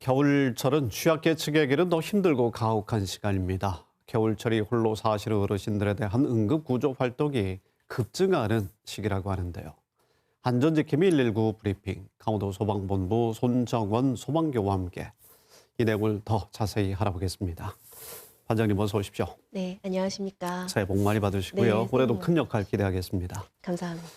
겨울철은 취약계층에게는 더 힘들고 가혹한 시간입니다. 겨울철이 홀로 사시는 어르신들에 대한 응급 구조 활동이 급증하는 시기라고 하는데요. 안전지킴이 119 브리핑, 강원도 소방본부 손정원 소방교와 함께 이 내용을 더 자세히 알아보겠습니다. 반장님 어서 오십시오. 네, 안녕하십니까. 새해 복 많이 받으시고요. 네, 올해도 큰 역할 기대하겠습니다. 감사합니다.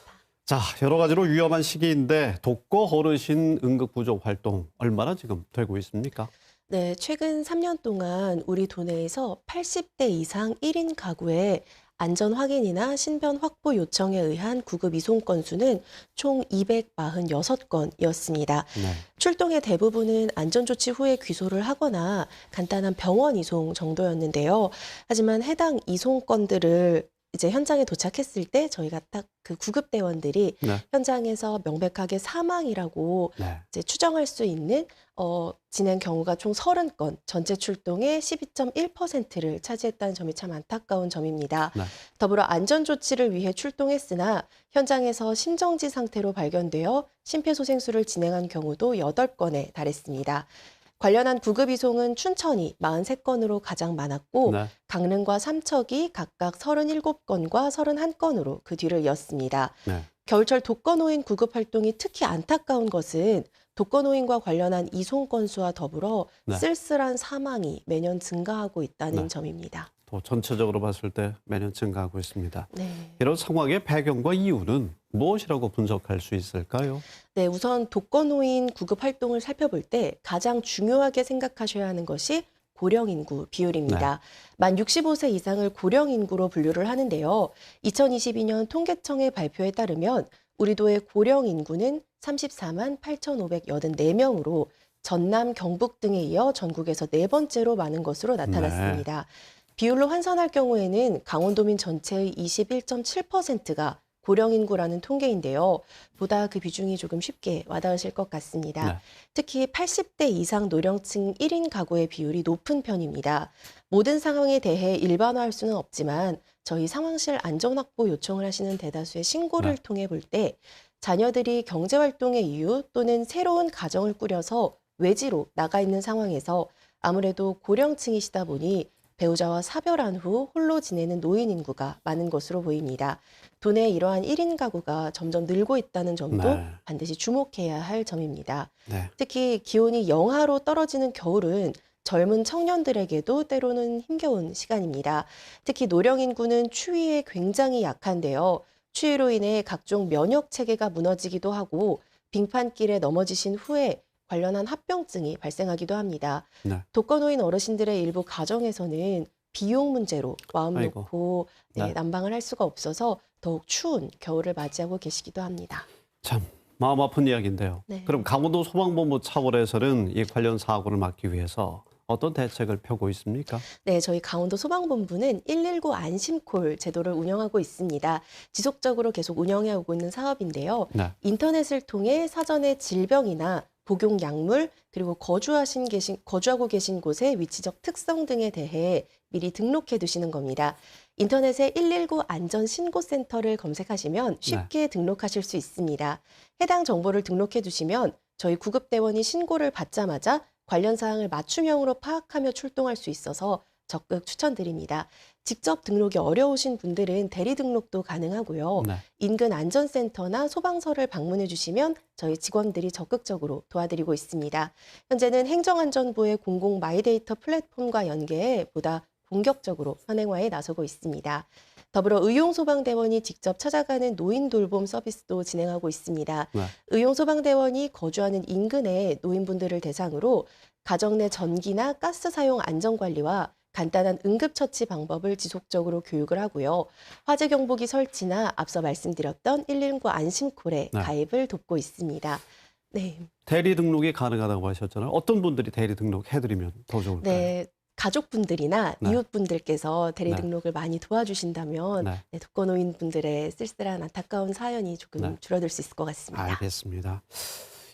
자, 여러 가지로 위험한 시기인데 독거 어르신 응급 구조 활동 얼마나 지금 되고 있습니까? 네, 최근 3년 동안 우리 도내에서 80대 이상 1인 가구의 안전 확인이나 신변 확보 요청에 의한 구급 이송 건수는 총 246건이었습니다. 네. 출동의 대부분은 안전조치 후에 귀소를 하거나 간단한 병원 이송 정도였는데요. 하지만 해당 이송 건들을 이제 현장에 도착했을 때 저희가 딱 그 구급대원들이 네. 현장에서 명백하게 사망이라고 네. 이제 추정할 수 있는 어, 진행 경우가 총 30건, 전체 출동의 12.1%를 차지했다는 점이 참 안타까운 점입니다. 네. 더불어 안전 조치를 위해 출동했으나 현장에서 심정지 상태로 발견되어 심폐소생술을 진행한 경우도 8건에 달했습니다. 관련한 구급 이송은 춘천이 43건으로 가장 많았고 네. 강릉과 삼척이 각각 37건과 31건으로 그 뒤를 이었습니다. 네. 겨울철 독거노인 구급 활동이 특히 안타까운 것은 독거노인과 관련한 이송 건수와 더불어 네. 쓸쓸한 사망이 매년 증가하고 있다는 네. 점입니다. 또 전체적으로 봤을 때 매년 증가하고 있습니다. 네. 이런 상황의 배경과 이유는 무엇이라고 분석할 수 있을까요? 네, 우선 독거노인 구급 활동을 살펴볼 때 가장 중요하게 생각하셔야 하는 것이 고령 인구 비율입니다. 만 65세 이상을 고령 인구로 분류를 하는데요. 2022년 통계청의 발표에 따르면 우리 도의 고령 인구는 34만 8,584명으로 전남, 경북 등에 이어 전국에서 네 번째로 많은 것으로 나타났습니다. 비율로 환산할 경우에는 강원도민 전체의 21.7%가 고령 인구라는 통계인데요. 보다 그 비중이 조금 쉽게 와닿으실 것 같습니다. 네. 특히 80대 이상 노령층 1인 가구의 비율이 높은 편입니다. 모든 상황에 대해 일반화할 수는 없지만 저희 상황실 안전 확보 요청을 하시는 대다수의 신고를 네. 통해 볼 때 자녀들이 경제 활동의 이유 또는 새로운 가정을 꾸려서 외지로 나가 있는 상황에서 아무래도 고령층이시다 보니 배우자와 사별한 후 홀로 지내는 노인 인구가 많은 것으로 보입니다. 도내 이러한 1인 가구가 점점 늘고 있다는 점도 네. 반드시 주목해야 할 점입니다. 네. 특히 기온이 영하로 떨어지는 겨울은 젊은 청년들에게도 때로는 힘겨운 시간입니다. 특히 노령 인구는 추위에 굉장히 약한데요. 추위로 인해 각종 면역 체계가 무너지기도 하고 빙판길에 넘어지신 후에 관련한 합병증이 발생하기도 합니다. 네. 독거노인 어르신들의 일부 가정에서는 비용 문제로 마음 아이고. 놓고 네, 네. 난방을 할 수가 없어서 더욱 추운 겨울을 맞이하고 계시기도 합니다. 참 마음 아픈 이야기인데요. 네. 그럼 강원도 소방본부 차원에서는 이 관련 사고를 막기 위해서 어떤 대책을 펴고 있습니까? 네, 저희 강원도 소방본부는 119 안심콜 제도를 운영하고 있습니다. 지속적으로 계속 운영해 오고 있는 사업인데요. 네. 인터넷을 통해 사전에 질병이나 복용 약물 그리고 거주하신 계신 거주하고 계신 곳의 위치적 특성 등에 대해 미리 등록해 두시는 겁니다. 인터넷에 119 안전 신고 센터를 검색하시면 쉽게 등록하실 수 있습니다. 해당 정보를 등록해 두시면 저희 구급대원이 신고를 받자마자 관련 사항을 맞춤형으로 파악하며 출동할 수 있어서 적극 추천드립니다. 직접 등록이 어려우신 분들은 대리 등록도 가능하고요. 네. 인근 안전센터나 소방서를 방문해 주시면 저희 직원들이 적극적으로 도와드리고 있습니다. 현재는 행정안전부의 공공 마이데이터 플랫폼과 연계해 보다 본격적으로 현행화에 나서고 있습니다. 더불어 의용소방대원이 직접 찾아가는 노인 돌봄 서비스도 진행하고 있습니다. 네. 의용소방대원이 거주하는 인근의 노인분들을 대상으로 가정 내 전기나 가스 사용 안전관리와 간단한 응급처치 방법을 지속적으로 교육을 하고요. 화재 경보기 설치나 앞서 말씀드렸던 119 안심콜에 네. 가입을 돕고 있습니다. 네. 대리 등록이 가능하다고 하셨잖아요. 어떤 분들이 대리 등록 해드리면 더 좋을까요? 네. 가족분들이나 네. 이웃분들께서 대리 네. 등록을 많이 도와주신다면 네. 네, 독거노인 분들의 쓸쓸한 안타까운 사연이 조금 네. 줄어들 수 있을 것 같습니다. 알겠습니다.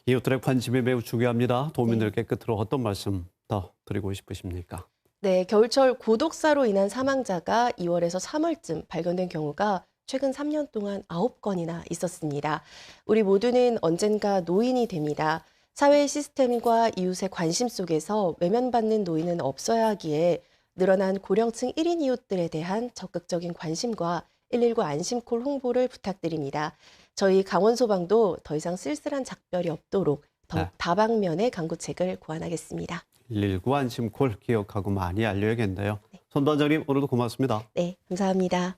이웃들의 관심이 매우 중요합니다. 도민들께 끝으로 어떤 말씀 더 드리고 싶으십니까? 네, 겨울철 고독사로 인한 사망자가 2월에서 3월쯤 발견된 경우가 최근 3년 동안 9건이나 있었습니다. 우리 모두는 언젠가 노인이 됩니다. 사회의 시스템과 이웃의 관심 속에서 외면받는 노인은 없어야 하기에 늘어난 고령층 1인 이웃들에 대한 적극적인 관심과 119 안심콜 홍보를 부탁드립니다. 저희 강원소방도 더 이상 쓸쓸한 작별이 없도록 더욱 네. 다방면의 강구책을 고안하겠습니다. 119 안심콜 기억하고 많이 알려야겠는데요. 손반장님 오늘도 고맙습니다. 네, 감사합니다.